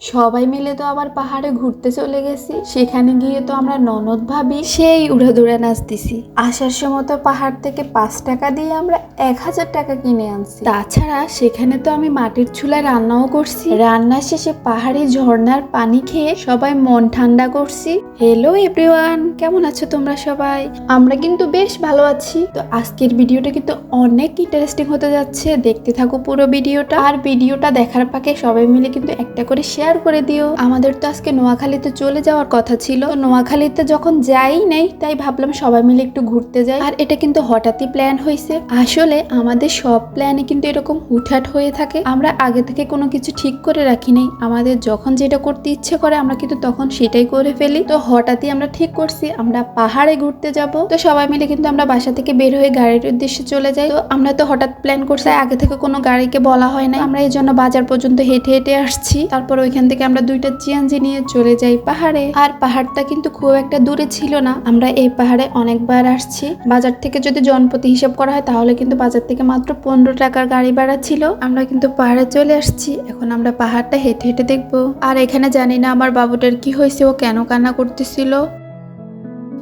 সবাই মিলে তো আবার পাহাড়ে ঘুরতে চলে গেছি। সেখানে গিয়ে তো আমরা ননদ ভাবি, সেই উড়ে দূরে নাচতেছি। আসার সময় তো পাহাড় থেকে পাঁচ টাকা দিয়ে আমরা এক হাজার টাকা কিনে আনছি। তাছাড়া সেখানে তো আমি মাটির চুলায় রান্নাও করছি। রান্না শেষে পাহাড়ি ঝর্ণার পানি খেয়ে সবাই মন ঠান্ডা করছি। হ্যালো এভরিওয়ান কেমন আছো তোমরা সবাই? আমরা কিন্তু বেশ ভালো আছি। তো আজকের ভিডিওটা কিন্তু অনেক ইন্টারেস্টিং হতে যাচ্ছে। দেখতে থাকো পুরো ভিডিওটা। আর ভিডিওটা দেখার পাকে সবাই মিলে কিন্তু একটা করে শেয়ার করে দিও। আমাদের তো আজকে নোয়াখালীতে চলে যাওয়ার কথা ছিল। নোয়াখালীতে যখন যাই নাই, তাই ভাবলাম সবাই মিলে একটু ঘুরতে যাই। আর এটা কিন্তু হঠাৎই প্ল্যান হয়েছে আসলে আমাদের সব প্ল্যানে কিন্তু এরকম হুটহাট হয়ে থাকে। আমরা আগে থেকে কোনো কিছু ঠিক করে রাখি নাই। আমাদের যখন যেটা করতে ইচ্ছে করে, আমরা কিন্তু তখন সেটাই করে ফেলি। তো হঠাৎই আমরা ঠিক করছি, আমরা পাহাড়ে ঘুরতে যাব। তো সবাই মিলে কিন্তু আমরা বাসা থেকে বের হয়ে গাড়ির উদ্দেশ্যে চলে যাই। তো আমরা তো হঠাৎ প্ল্যান করছি, আগে থেকে কোনো গাড়িকে বলা হয় না আমরা এই জন্য বাজার পর্যন্ত হেঁটে হেঁটে আসছি। তারপর ওইখান থেকে আমরা দুইটা চিয়াঞ্জি নিয়ে চলে যাই পাহাড়ে। আর পাহাড়টা কিন্তু খুব একটা দূরে ছিল না। আমরা এই পাহাড়ে অনেকবার আসছি। বাজার থেকে যদি জনপতি হিসাব করা হয়, তাহলে কিন্তু বাজার থেকে মাত্র পনেরো টাকার গাড়ি ভাড়া ছিল। আমরা কিন্তু পাহাড়ে চলে আসছি। এখন আমরা পাহাড়টা হেঁটে হেঁটে দেখব। আর এখানে জানি না আমার বাবুটার কি হয়েছে, ও কেন কান্না করতেছিল।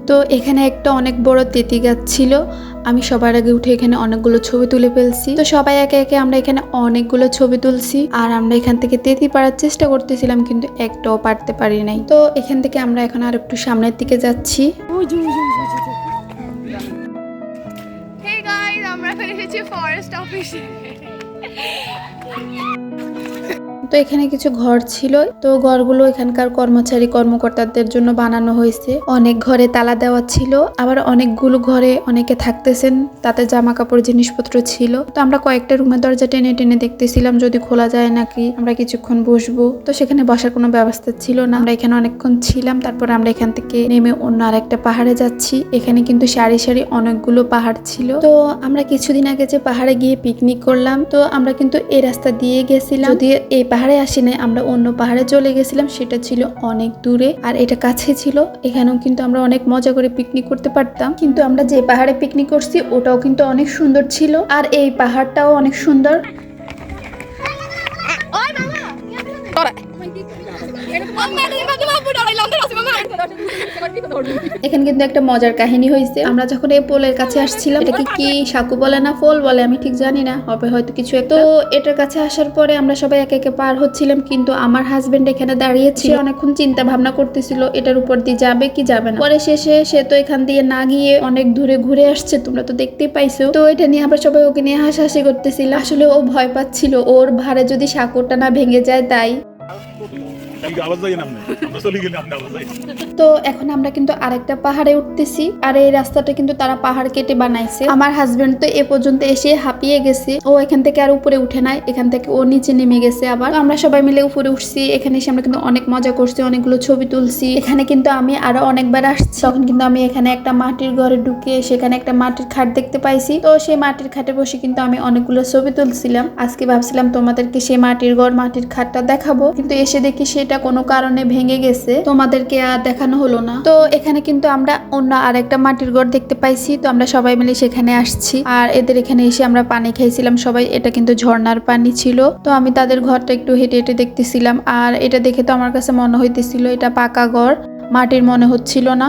তো এখানে একটা অনেক বড় তেতি গাছ ছিল। আমি সবার আগে উঠে এখানে অনেকগুলো ছবি তুলে ফেলছি। তো সবাই একে একে আমরা এখানে অনেকগুলো ছবি তুলছি আর আমরা এখান থেকে তেতি পাড়ার চেষ্টা করতেছিলাম কিন্তু একটাও পারতে পারি নাই। তো এখান থেকে আমরা এখন আর একটু সামনের দিকে যাচ্ছি। হে আমরা এসেছি ফরেস্ট অফিসে তো এখানে কিছু ঘর ছিল। তো ঘরগুলো এখানকার কর্মচারী কর্মকর্তাদের জন্য বানানো হয়েছে। অনেক ঘরে তালা দেওয়া ছিল। আবার অনেকগুলো ঘরে অনেকে থাকতেছেন, তাতে জামা কাপড় জিনিসপত্র ছিল। তো আমরা কয়েকটা রুমের দরজা টেনে টেনে দেখতেছিলাম, যদি খোলা যায় নাকি আমরা কিছুক্ষণ বসবো। তো সেখানে বসার কোনো ব্যবস্থা ছিল না। আমরা এখানে অনেকক্ষণ ছিলাম, তারপর আমরা এখান থেকে নেমে অন্য আরেকটা পাহাড়ে যাচ্ছি। এখানে কিন্তু সারি সারি অনেকগুলো পাহাড় ছিল। তো আমরা কিছুদিন আগে যে পাহাড়ে গিয়ে পিকনিক করলাম, তো আমরা কিন্তু এই রাস্তা দিয়ে গেছিলাম। যদি এই আসি নাই আমরা অন্য পাহাড়ে চলে গেছিলাম সেটা ছিল অনেক দূরে আর এটা কাছে ছিল এখানেও কিন্তু আমরা অনেক মজা করে পিকনিক করতে পারতাম। কিন্তু আমরা যে পাহাড়ে পিকনিক করছি ওটাও কিন্তু অনেক সুন্দর ছিল আর এই পাহাড়টাও অনেক সুন্দর। তোরা এখানে কিন্তু একটা মজার কাহিনী হয়েছে আমরা যখন এই পোলের কাছে আসছিলাম এটাকে কি সাকু বলে না ফল বলে? আমি ঠিক জানি না। হবে হয়তো কিছু তো এটার কাছে আসার পরে আমরা সবাই একে একে পার হচ্ছিলাম, কিন্তু আমার হাজবেন্ড এখানে দাঁড়িয়েছিল। অনেকক্ষণ চিন্তা ভাবনা করতেছিল, এটার উপর দিয়ে যাবে কি যাবে না। পরে শেষে সে তো এখান দিয়ে না গিয়ে অনেক দূরে ঘুরে আসছে, তোমরা তো দেখতেই পাইছো। তো এটা নিয়ে আমরা সবাই ওকে নিয়ে হাসাহাসি করতেছিল আসলে ও ভয় পাচ্ছিল, ওর ভারে যদি সাঁকোরটা না ভেঙে যায় তাই। তো এখন আমরা কিন্তু আরেকটা পাহাড়ে উঠতেছি। আর এই রাস্তাটা কিন্তু তারা পাহাড় কেটে বানাইছে। আমার হাজবেন্ড তো এ পর্যন্ত এসে হাঁপিয়ে গেছে। ও এখান থেকে আর উপরে উঠে নাই। এখান থেকে ও নিচে নেমে গেছে আবার। আমরা সবাই মিলে উপরে উঠছি। এখানে এসে আমরা কিন্তু অনেক মজা করছি, অনেকগুলো ছবি তুলছি। এখানে কিন্তু আমি আরও অনেকবার আসছি। তখন কিন্তু আমি এখানে একটা মাটির ঘরে ঢুকে সেখানে একটা মাটির খাট দেখতে পাইছি। তো সেই মাটির খাটে বসে কিন্তু আমি অনেকগুলো ছবি তুলছিলাম। আজকে ভাবছিলাম তোমাদেরকে সেই মাটির ঘর, মাটির খাটটা দেখাবো। কিন্তু এসে দেখি সেটা কোনো কারণে ভেঙে গেছে, তোমাদেরকে আর দেখানো হলো না। তো এখানে কিন্তু আমরা অন্য আরেকটা মাটির ঘর দেখতে পাইছি, তো আমরা সবাই মিলে সেখানে আসছি। আর এদের এখানে এসে আমরা পানি খাইছিলাম, সবাই। এটা কিন্তু ঝর্নার পানি ছিল, তো আমি তাদের ঘরটা একটু হেঁটে হেঁটে দেখতেছিলাম। আর এটা দেখে তো আমার কাছে মনে হইতেছিল, এটা পাকা ঘর, মাটির মনে হচ্ছিল না।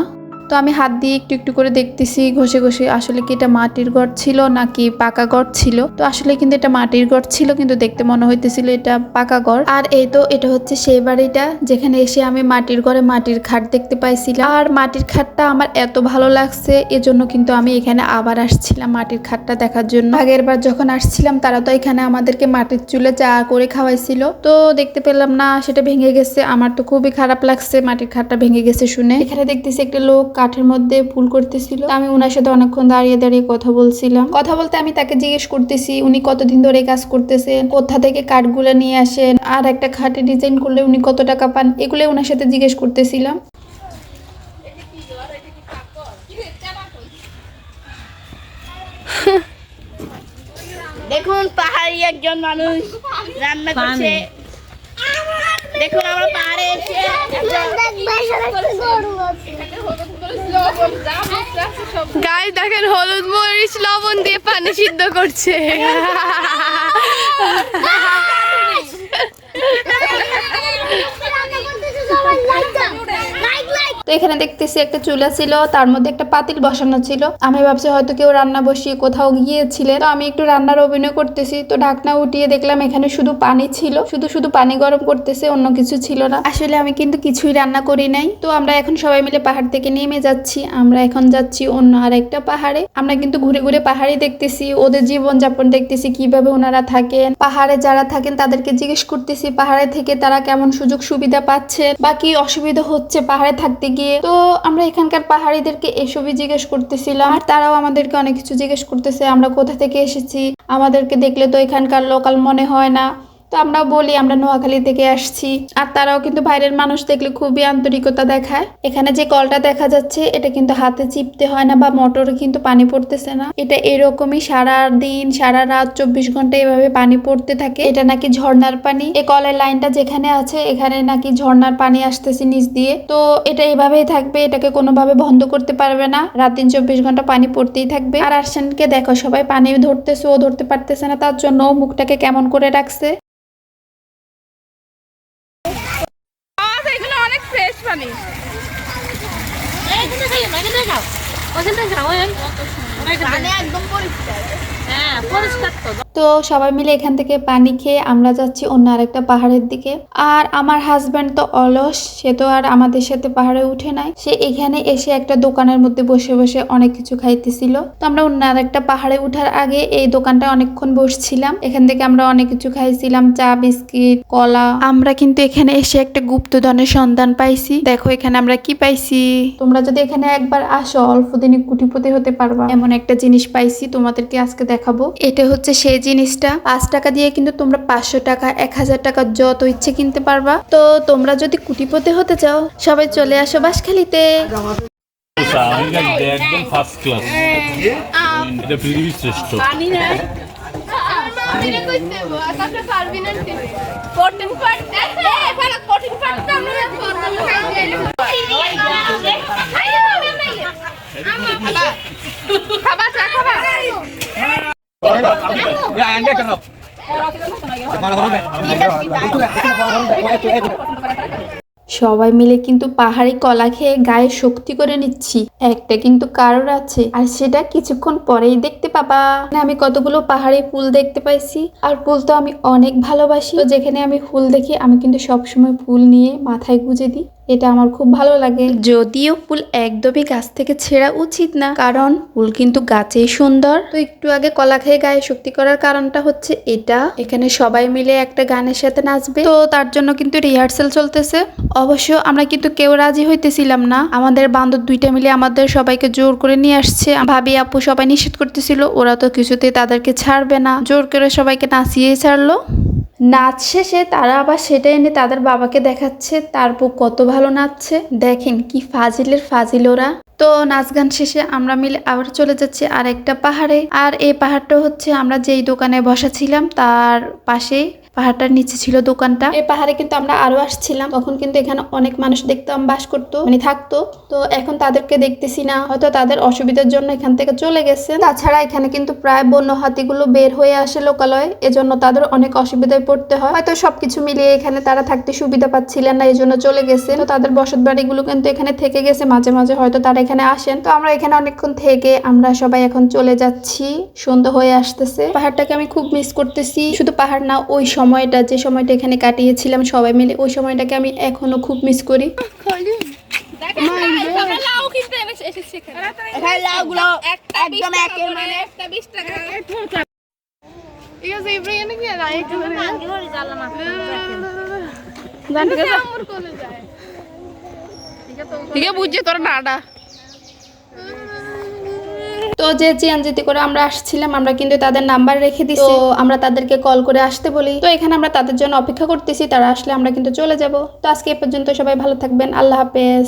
তো আমি হাত দিয়ে একটু একটু করে দেখতেছি, ঘষে ঘষে আসলে কি এটা মাটির ঘর ছিল নাকি পাকা ঘর ছিল। তো আসলে কিন্তু এটা মাটির ঘর ছিল, কিন্তু দেখতে মনে হইতেছিল এটা পাকা ঘর আর এই তো এটা হচ্ছে সেই বাড়িটা, যেখানে এসে আমি মাটির ঘরে মাটির খাট দেখতে পাইছিলাম। আর মাটির খাটটা আমার এত ভালো লাগছে, এজন্য কিন্তু আমি এখানে আবার আসছিলাম মাটির খাটটা দেখার জন্য। আগের বার যখন আসছিলাম, তারা তো এখানে আমাদেরকে মাটির চুলে চা করে খাওয়াইছিল। তো দেখতে পেলাম, না, সেটা ভেঙে গেছে। আমার তো খুবই খারাপ লাগছে মাটির খাটটা ভেঙে গেছে শুনে। এখানে দেখতেছি একটা লোক কাঠের মধ্যে ফুল করতেছিল। আমি ওনার সাথে অনেকক্ষণ দাঁড়িয়ে দাঁড়িয়ে কথা বলছিলাম। কথা বলতে আমি তাকে জিজ্ঞেস করতেছি উনি কতদিন ধরে কাজ করতেছেন? কোথা থেকে কাঠগুলো নিয়ে আসেন? আর একটা খাটে ডিজাইন করলে উনি কত টাকা পান? এগুলো ওনার সাথে জিজ্ঞেস করতেছিলাম। দেখুন পাহাড়ি একজন মানুষ রান্না করছে। দেখুন আমরা পাহাড়ে এসে গাই দেখেন হলুদ মরিচ লবণ দিয়ে পানি সিদ্ধ করছে তো এখানে দেখতেছি একটা চুলা ছিল, তার মধ্যে একটা পাতিল বসানো ছিল। আমি ভাবছি হয়তো কেউ রান্না বসিয়ে কোথাও গিয়েছিলে তো আমি একটু রান্নার অভিনয় করতেছি, তো ঢাকনা উঠিয়ে দেখলাম এখানে শুধু পানি ছিল। শুধু শুধু পানি গরম করতেছে, অন্য কিছু ছিল না। আসলে আমি কিন্তু কিছুই রান্না করি নাই। তো আমরা এখন সবাই মিলে পাহাড় থেকে নেমে যাচ্ছি। আমরা এখন যাচ্ছি অন্য আর একটা পাহাড়ে। আমরা কিন্তু ঘুরে ঘুরে পাহাড়ি দেখতেছি, ওদের জীবনযাপন দেখতেছি, কীভাবে ওনারা থাকেন। পাহাড়ে যারা থাকেন, তাদেরকে জিজ্ঞেস করতেছি, পাহাড়ে থেকে তারা কেমন সুযোগ সুবিধা পাচ্ছে বা কি অসুবিধা হচ্ছে পাহাড়ে থাকতে গিয়ে। তো আমরা এখানকার পাহাড়িদেরকে এসবই জিজ্ঞেস করতেছিলাম। আর তারাও আমাদেরকে অনেক কিছু জিজ্ঞেস করতেছে, আমরা কোথা থেকে এসেছি? আমাদেরকে দেখলে তো এখানকার লোকাল মনে হয় না। তো আমরা বলি, আমরা নোয়াখালী থেকে আসছি। আর তারাও কিন্তু বাইরের মানুষ দেখলে খুবই আন্তরিকতা দেখায়। এখানে যে কলটা দেখা যাচ্ছে, এটা কিন্তু হাতে চিপতে হয় না বা মোটরে কিন্তু পানি পড়তেছে না। এটা এরকমই সারা দিন সারা রাত চব্বিশ ঘণ্টা এভাবে পানি পড়তে থাকে। এটা নাকি ঝর্ণার পানি। এই কলের লাইনটা যেখানে আছে, এখানে নাকি ঝর্ণার পানি আসতেছে নিচ দিয়ে। তো এটা এভাবেই থাকবে, এটাকে কোনোভাবে বন্ধ করতে পারবে না। রাত দিন চব্বিশ ঘণ্টা পানি পড়তেই থাকবে। আর আর্শানকে দেখো, সবাই পানি ধরতেছে, ও ধরতে পারতেছে না। তার জন্য মুখটাকে কেমন করে রাখছে আচ্ছা, এখানে অনেক ফ্রেশ পানি একদম পরিষ্কার তো সবাই মিলে এখান থেকে পানি খেয়ে আমরা যাচ্ছি অন্য আরেকটা পাহাড়ের দিকে। আর আমার হাজব্যান্ড তো অলস সে তো আর আমাদের সাথে পাহাড়ে উঠে নাই। সে এখানে এসে একটা দোকানের মধ্যে বসে বসে অনেক কিছু খাইতেছিল। তো আমরা অন্য আরেকটা পাহাড়ে উঠার আগে এই দোকানটা অনেকক্ষণ বসছিলাম। এখান থেকে আমরা অনেক কিছু খাইছিলাম চা বিস্কিট কলা। আমরা কিন্তু এখানে এসে একটা গুপ্তধনের সন্ধান পাইছি। দেখো এখানে আমরা কি পাইছি? তোমরা যদি এখানে একবার আসো অল্প দিনে কুটিপতি হতে পারবা। এমন একটা জিনিস পাইছি তোমাদেরকে আজকে দেখাবো। এটা হচ্ছে সেই জিনিসটা। পাঁচ টাকা দিয়ে কিন্তু তোমরা পাঁচশো টাকা, এক হাজার টাকা যত ইচ্ছে কিনতে পারবা। তো তোমরা যদি কুটিপতি হতে চাও, সবাই চলে আসো পার্টটা আমরা খাবা খাবা সবাই মিলে কিন্তু পাহাড়ি কলা খেয়ে গায়ে শক্তি করে নিচ্ছি। একটা কিন্তু কারোর আছে, আর সেটা কিছুক্ষণ পরেই দেখতে পাবা। আমি কতগুলো পাহাড়ি ফুল দেখতে পাইছি, আর ফুল তো আমি অনেক ভালোবাসি। যেখানে আমি ফুল দেখি, আমি কিন্তু সবসময় ফুল নিয়ে মাথায় গুজে দিই। এটা আমার খুব ভালো লাগে। যদিও ফুল একদমই গাছ থেকে ছেঁড়া উচিত না। কারণ ফুল কিন্তু গাছেই সুন্দর। তো একটু আগে কলা খেয়ে গায়ে শক্তি করার কারণটা হচ্ছে এটা। এখানে সবাই মিলে একটা গানের সাথে নাচবে। তো তার জন্য কিন্তু রিহার্সাল চলতেছে। অবশ্য আমরা কিন্তু কেউ রাজি হইতেছিলাম না। আমাদের বান্ধব দুইটা মিলে আমাদের সবাইকে জোর করে নিয়ে আসছে। ভাবি আপু সবাই নিষেধ করতেছিল। ওরা তো কিছুতেই তাদেরকে ছাড়বে না। জোর করে সবাইকে নাচিয়েই ছাড়লো। নাচ শেষে তারা আবার সেটা এনে তাদের বাবাকে দেখাচ্ছে তারপর কত ভালো নাচছে। দেখেন কি ফাজিলের ফাজিল ওরা। তো নাচ গান শেষে আমরা মিলে আবার চলে যাচ্ছি আর একটা পাহাড়ে। আর এই পাহাড়টা হচ্ছে আমরা যেই দোকানে বসা ছিলাম, তার পাশেই পাহাড়টার নিচে ছিল দোকানটা। এই পাহাড়ে কিন্তু আমরা আরও আসছিলাম। তখন কিন্তু এখানে অনেক মানুষ দেখতাম বাস করতো মানে থাকতো। তো এখন তাদেরকে দেখতেছি না। হয়তো তাদের অসুবিধার জন্য এখান থেকে চলে গেছে। তাছাড়া এখানে কিন্তু প্রায় বন্য হাতিগুলো বের হয়ে আসে লোকালয়। এজন্য তাদের অনেক অসুবিধায় পড়তে হয়। হয়তো সবকিছু মিলিয়ে এখানে তারা থাকতে সুবিধা পাচ্ছিলেন না এই জন্য চলে গেছে তো তাদের বসত বাড়িগুলো কিন্তু এখানে থেকে গেছে। মাঝে মাঝে হয়তো তারা এখানে আসেন। তো আমরা এখানে অনেকক্ষণ থেকে আমরা সবাই এখন চলে যাচ্ছি। সন্ধ্যা হয়ে আসতেছে। পাহাড়টাকে আমি খুব মিস করতেছি। শুধু পাহাড় না, ওই সময়টা যে সময়টা এখানে কাটিয়েছিলাম সবাই মিলে ওই সময়টাকে আমি এখনও খুব মিস করি। ঠিক আছে বুঝছে তোর তো যে জিয়ানজিতি করে আমরা আসছিলাম আমরা কিন্তু তাদের নাম্বার রেখে দিছি। তো আমরা তাদেরকে কল করে আসতে বলি। তো এখানে আমরা তাদের জন্য অপেক্ষা করতেছি তারা আসলে আমরা কিন্তু চলে যাব। তো আজকে এ পর্যন্ত সবাই ভালো থাকবেন। আল্লাহ হাফেজ।